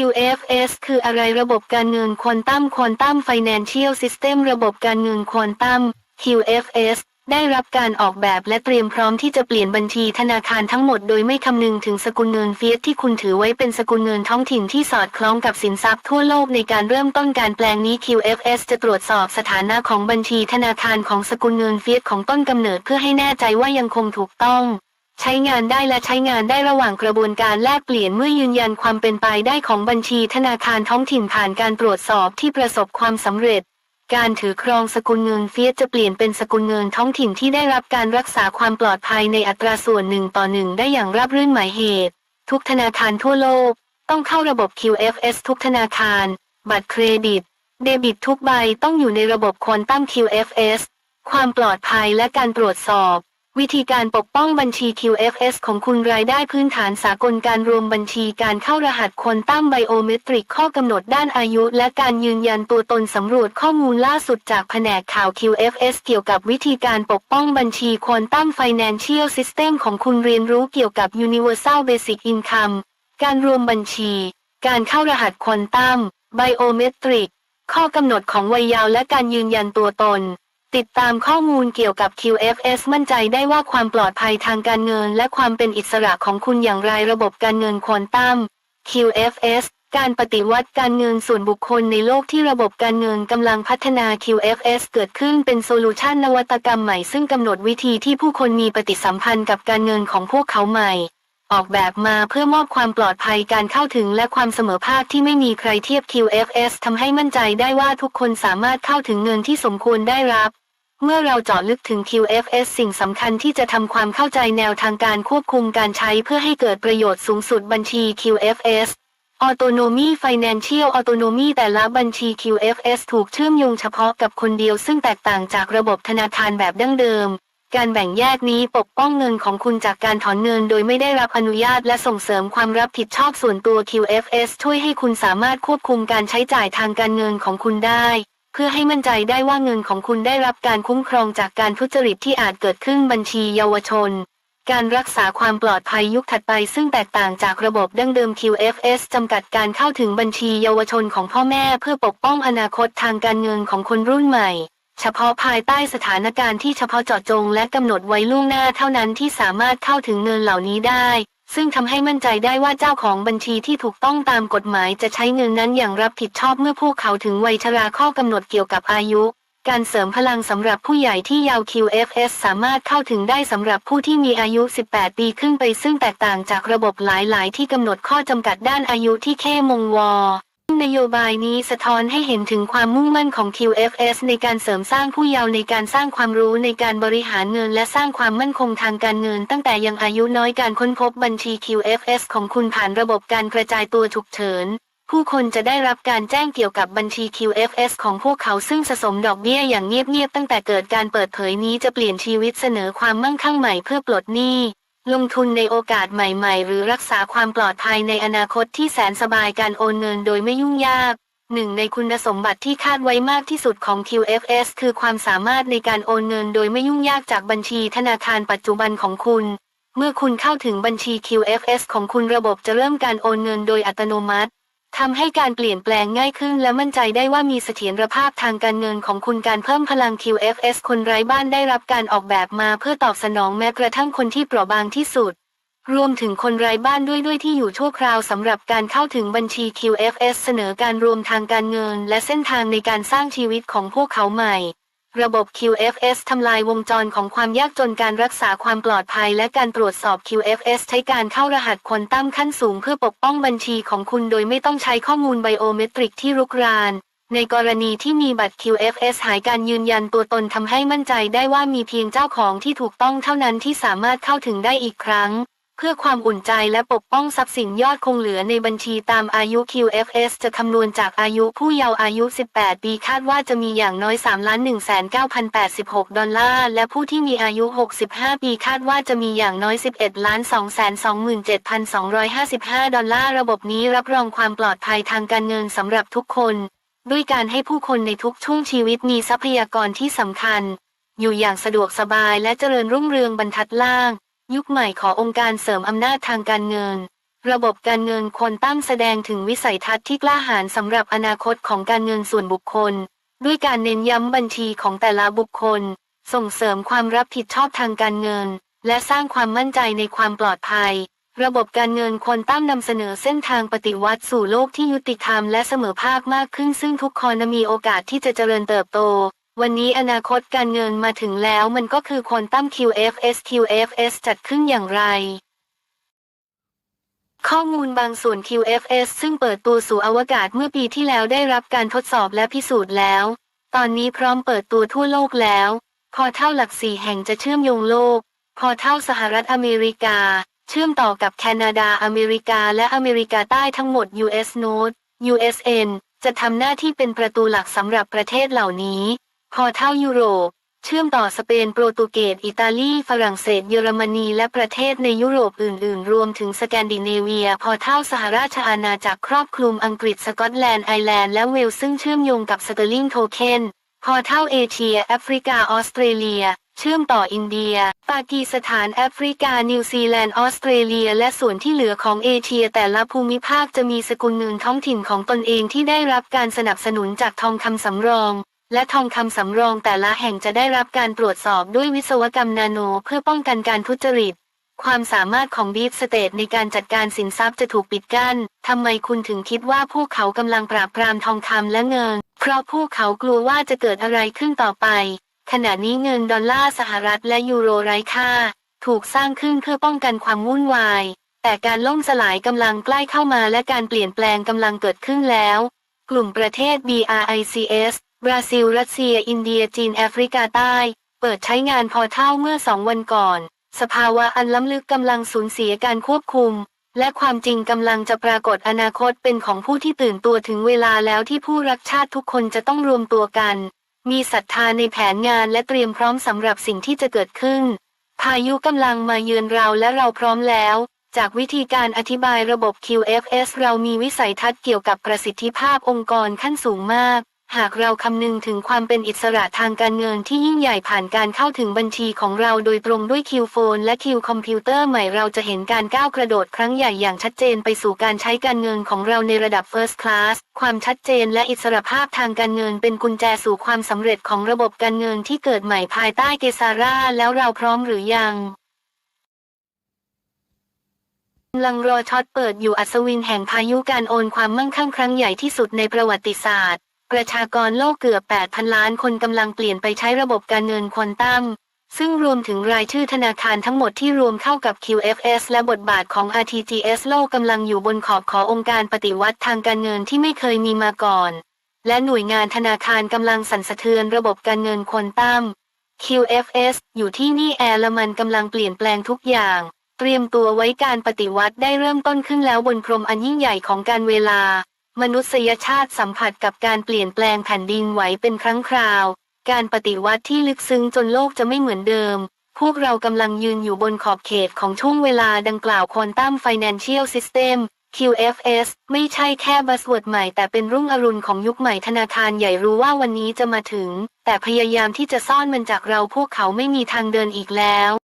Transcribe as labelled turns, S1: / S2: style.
S1: QFS คืออะไรระบบการเงินควอนตัมควอนตัม Financial System ระบบการเงินควอนตัม QFS ได้รับการออกแบบและเตรียมพร้อมที่จะเปลี่ยนบัญชีธนาคารทั้งหมดโดยไม่คำนึงถึงสกุลเงินเฟียสที่คุณถือไว้เป็นสกุลเงินท้องถิ่นที่สอดคล้องกับสินทรัพย์ทั่วโลกในการเริ่มต้นการแปลงนี้ QFS จะตรวจสอบสถานะของบัญชีธนาคารของสกุลเงินเฟียสของต้นกำเนิดเพื่อให้แน่ใจว่ายังคงถูกต้อง ใช้งานได้และใช้งานได้ระหว่างกระบวนการแลกเปลี่ยนเมื่อยืนยันความเป็นไปได้ของบัญชีธนาคารท้องถิ่นผ่านการตรวจสอบที่ประสบความสำเร็จ การถือครองสกุลเงินเฟียสจะเปลี่ยนเป็นสกุลเงินท้องถิ่นที่ได้รับการรักษาความปลอดภัยในอัตราส่วนหนึ่งต่อหนึ่งได้อย่างราบรื่นหมายเหตุ ทุกธนาคารทั่วโลก ต้องเข้าระบบ QFS ทุกธนาคาร บัตรเครดิต เดบิตทุกใบต้องอยู่ในระบบควอนตัม QFS ความปลอดภัยและการตรวจสอบ วิธีการปกป้องบัญชี QFS ของคุณรายได้พื้นฐานสากลการรวมบัญชีการเข้ารหัสควอนตัมไบโอเมตริกข้อกำหนดด้านอายุและการยืนยันตัวตนสำรวจข้อมูลล่าสุดจากแผนกข่าว QFS เกี่ยวกับวิธีการปกป้องบัญชีควอนตัม Financial System ของคุณเรียนรู้เกี่ยวกับ Universal Basic Income การรวมบัญชี การเข้ารหัสควอนตัมไบโอเมตริกข้อกำหนดของวัยยาวและการยืนยันตัวตน ติดตามข้อมูลเกี่ยวกับ QFS มั่นใจได้ว่าความปลอดภัยทางการเงิน และความเป็นอิสระของคุณอย่างไรระบบการเงินควอนตัม QFS การปฏิวัติการเงินส่วนบุคคลในโลกที่ระบบการเงินกำลังพัฒนา QFS เกิดขึ้นเป็นโซลูชันนวัตกรรมใหม่ซึ่งกำหนดวิธีที่ผู้คนมีปฏิสัมพันธ์กับการเงินของพวกเขาใหม่ ออกแบบมาเพื่อมอบความปลอดภัยการเข้าถึงและความเสมอภาคที่ไม่มีใครเทียบ QFS ทำให้มั่นใจได้ว่าทุกคนสามารถเข้าถึงเงินที่สมควรได้รับ เมื่อเราเจาะลึกถึง QFS สิ่งสำคัญที่จะทำความเข้าใจแนวทางการควบคุมการใช้เพื่อให้เกิดประโยชน์สูงสุดบัญชี QFS Autonomy Financial Autonomy แต่ละบัญชี QFS ถูกเชื่อมโยงเฉพาะกับคนเดียวซึ่งแตกต่างจากระบบธนาคารแบบดั้งเดิม การแบ่งแยกนี้ปกป้องเงินของคุณจากการถอนเงินโดยไม่ได้รับอนุญาตและส่งเสริมความรับผิดชอบส่วนตัว QFS ช่วยให้คุณสามารถควบคุมการใช้จ่ายทางการเงินของคุณได้ เพื่อให้มั่นใจได้ว่าเงินของคุณได้รับการคุ้มครองจากการทุจริตที่อาจเกิดขึ้นบัญชีเยาวชน การรักษาความปลอดภัยยุคถัดไปซึ่งแตกต่างจากระบบดั้งเดิม QFS จำกัดการเข้าถึงบัญชีเยาวชนของพ่อแม่เพื่อปกป้องอนาคตทางการเงินของคนรุ่นใหม่ เฉพาะภายใต้สถานการณ์ที่เฉพาะเจาะจงและกำหนดไว้ล่วงหน้าเท่านั้นที่สามารถเข้าถึงเงินเหล่านี้ได้ ซึ่งทำให้มั่นใจได้ว่าเจ้าของบัญชีที่ถูกต้องตามกฎหมายจะใช้เงินนั้นอย่างรับผิดชอบเมื่อพวกเขาถึงวัยชราข้อกำหนดเกี่ยวกับอายุ การเสริมพลังสำหรับผู้ใหญ่ที่ยาว QFS สามารถเข้าถึงได้สำหรับผู้ที่มีอายุ 18 ปีขึ้นไปซึ่งแตกต่างจากระบบหลาย ๆ ที่กำหนดข้อจำกัดด้านอายุที่เข้มงวอ นโยบายนี้สะท้อนให้เห็นถึงความมุ่งมั่นของ QFS ในการเสริมสร้างผู้เยาว์ในการสร้างความรู้ในการบริหารเงินและสร้างความมั่นคงทางการเงินตั้งแต่ยังอายุน้อยการค้นพบบัญชี QFS ของคุณผ่านระบบการกระจายตัวฉุกเฉิน ผู้คนจะได้รับการแจ้งเกี่ยวกับบัญชี QFS ของพวกเขาซึ่งสะสมดอกเบี้ยอย่างเงียบๆตั้งแต่เกิดการเปิดเผยนี้จะเปลี่ยนชีวิตเสนอความมั่งคั่งใหม่เพื่อปลดหนี้ ลงทุนในโอกาสใหม่ๆ หรือรักษาความปลอดภัยในอนาคตที่แสนสบายการโอนเงินโดยไม่ยุ่งยากหนึ่งในคุณสมบัติที่คาดไว้มากที่สุดของ QFS คือความสามารถในการโอนเงินโดยไม่ยุ่งยากจากบัญชีธนาคารปัจจุบันของคุณ เมื่อคุณเข้าถึงบัญชี QFS ของคุณระบบจะเริ่มการโอนเงินโดยอัตโนมัติ ทำให้การเปลี่ยนแปลงง่ายขึ้นและมั่นใจได้ว่ามีเสถียรภาพทางการเงินของคุณการเพิ่มพลัง QFS คนไร้บ้านได้รับการออกแบบมาเพื่อตอบสนองแม้กระทั่งคนที่เปราะบางที่สุด รวมถึงคนไร้บ้านด้วยด้วยที่อยู่ชั่วคราวสำหรับการเข้าถึงบัญชี QFS เสนอการรวมทางการเงิน และเส้นทางในการสร้างชีวิตของพวกเขาใหม่ ระบบ QFS ทำลายวงจรของความยากจนการรักษาความปลอดภัยและการตรวจสอบ QFS ใช้การเข้ารหัสควอนตัมขั้นสูงเพื่อปกป้องบัญชีของคุณโดยไม่ต้องใช้ข้อมูลไบโอเมตริกที่รุกราน ในกรณีที่มีบัตร QFS หายการยืนยันตัวตนทำให้มั่นใจได้ว่ามีเพียงเจ้าของที่ถูกต้องเท่านั้นที่สามารถเข้าถึงได้อีกครั้ง พื่อความอุ่นใจและปกป้องทรัพย์สินยอดคงเหลือในบัญชีตามอายุ QFS จะคำนวณจากอายุผู้เยาว์อายุ 18 ปีคาดว่าจะมีอย่างน้อย 3 1 9 8 6 ดอลลาร์ และผู้ที่มีอายุ 65 ปีคาดว่าจะมีอย่างน้อย 11 2 2 7 2 5 5 ดอลลาร์ ระบบนี้รับรองความปลอดภัยทางการเงินสำหรับทุกคน ด้วยการให้ผู้คนในทุกช่วงชีวิตมีทรัพยากรที่สำคัญ อยู่อย่างสะดวกสบายและเจริญรุ่งเรืองบรรทัดล่าง ยุคใหม่ขอองค์การเสริมอำนาจทางการเงิน ระบบการเงินควอนตัมแสดงถึงวิสัยทัศน์ที่กล้าหาญสำหรับอนาคตของการเงินส่วนบุคคล ด้วยการเน้นย้ำบัญชีของแต่ละบุคคล ส่งเสริมความรับผิดชอบทางการเงิน และสร้างความมั่นใจในความปลอดภัย ระบบการเงินควอนตัมนำเสนอเส้นทางปฏิวัติสู่โลกที่ยุติธรรมและเสมอภาคมากขึ้นซึ่งทุกคนมีโอกาสที่จะเจริญเติบโต วันนี้อนาคตการเงินมาถึงแล้วมันก็คือควอนตัม QFS QFS จัดขึ้นอย่างไร ข้อมูลบางส่วน QFS ซึ่งเปิดตัวสู่อวกาศเมื่อปีที่แล้วได้รับการทดสอบและพิสูจน์แล้ว ตอนนี้พร้อมเปิดตัวทั่วโลกแล้ว พอเท่าหลักสี่แห่งจะเชื่อมโยงโลก พอเท่าสหรัฐอเมริกา เชื่อมต่อกับแคนาดาอเมริกาและอเมริกาใต้ทั้งหมด US Node USN จะทำหน้าที่เป็นประตูหลักสำหรับประเทศเหล่านี้ พอเท่ายุโรป เชื่อมต่อสเปนโปรตุเกสอิตาลีฝรั่งเศสเยอรมนีและประเทศในยุโรปอื่น ๆ รวมถึงสแกนดิเนเวีย พอเท่าสหราชอาณาจักรครอบคลุมอังกฤษสกอตแลนด์ไอร์แลนด์และเวลส์ซึ่งเชื่อมโยงกับสเตอร์ลิงโทเค็นพอเท่าเอเชียแอฟริกาออสเตรเลีย เชื่อมต่ออินเดีย ปากีสถานแอฟริกานิวซีแลนด์ออสเตรเลีย และส่วนที่เหลือของเอเชีย แต่ละภูมิภาคจะมีสกุลเงินท้องถิ่นของตนเองที่ได้รับการสนับสนุนจากทองคำสำรอง และทองคำสำรองแต่ละแห่งจะได้รับการตรวจสอบด้วยวิศวกรรมนาโนเพื่อป้องกันการทุจริต ความสามารถของบีฟสเตทในการจัดการสินทรัพย์จะถูกปิดกั้นทำไมคุณถึงคิดว่าพวกเขากำลังปราบปรามทองคำและเงิน เพราะพวกเขากลัวว่าจะเกิดอะไรขึ้นต่อไป ขณะนี้เงินดอลลาร์สหรัฐและยูโรไร้ค่า ถูกสร้างขึ้นเพื่อป้องกันความวุ่นวาย แต่การล่มสลายกำลังใกล้เข้ามาและการเปลี่ยนแปลงกำลังเกิดขึ้นแล้ว กลุ่มประเทศ BRICS บราซิล รัสเซีย อินเดีย จีน แอฟริกาใต้ เปิดใช้งานพอเท่าเมื่อสองวันก่อน สภาวะอันล้ำลึกกำลังสูญเสียการควบคุม และความจริงกำลังจะปรากฏอนาคตเป็นของผู้ที่ตื่นตัวถึงเวลาแล้วที่ผู้รักชาติทุกคนจะต้องรวมตัวกัน มีศรัทธาในแผนงานและเตรียมพร้อมสำหรับสิ่งที่จะเกิดขึ้น พายุกำลังมาเยือนเราและเราพร้อมแล้วจากวิธีการอธิบายระบบ QFS เรามีวิสัยทัศน์เกี่ยวกับประสิทธิภาพองค์กรขั้นสูงมาก หากเราคำนึงถึงความเป็นอิสระทางการเงินที่ยิ่งใหญ่ผ่านการเข้าถึงบัญชีของเราโดยตรงด้วยคิวโฟนและคิวคอมพิวเตอร์ใหม่เราจะเห็นการก้าวกระโดดครั้งใหญ่อย่างชัดเจนไปสู่การใช้การเงินของเราในระดับ First Class ความชัดเจนและอิสรภาพทางการเงินเป็นกุญแจสู่ความสำเร็จของระบบการเงินที่เกิดใหม่ภายใต้เกซาร่าแล้วเราพร้อมหรือยังกำลังรอช็อตเปิดอยู่อัศวินแห่งพายุการโอนความมั่งคั่งครั้งใหญ่ที่สุดในประวัติศาสตร์ ประชากรโลกเกือบ 8,000 ล้านคนกำลังเปลี่ยนไปใช้ระบบการเงินควอนตัม ซึ่งรวมถึงรายชื่อธนาคารทั้งหมดที่รวมเข้ากับ QFS และบทบาทของ RTGS โลกกำลังอยู่บนขอบขอองค์การปฏิวัติทางการเงินที่ไม่เคยมีมาก่อน และหน่วยงานธนาคารกำลังสั่นสะเทือนระบบการเงินควอนตัม QFS อยู่ที่นี่แอร์ละมันกำลังเปลี่ยนแปลงทุกอย่าง เตรียมตัวไว้การปฏิวัติได้เริ่มต้นขึ้นแล้วบนพรมอันยิ่งใหญ่ของการเวลา มนุษยชาติสัมผัสกับการเปลี่ยนแปลงแผ่นดินไหวเป็นครั้งคราว การปฏิวัติที่ลึกซึ้งจนโลกจะไม่เหมือนเดิม พวกเรากำลังยืนอยู่บนขอบเขตของช่วงเวลาดังกล่าว Quantum Financial System QFS ไม่ใช่แค่บัสเวิร์ดใหม่แต่เป็นรุ่งอรุณของยุคใหม่ธนาคารใหญ่รู้ว่าวันนี้จะมาถึง แต่พยายามที่จะซ่อนมันจากเราพวกเขาไม่มีทางเดินอีกแล้ว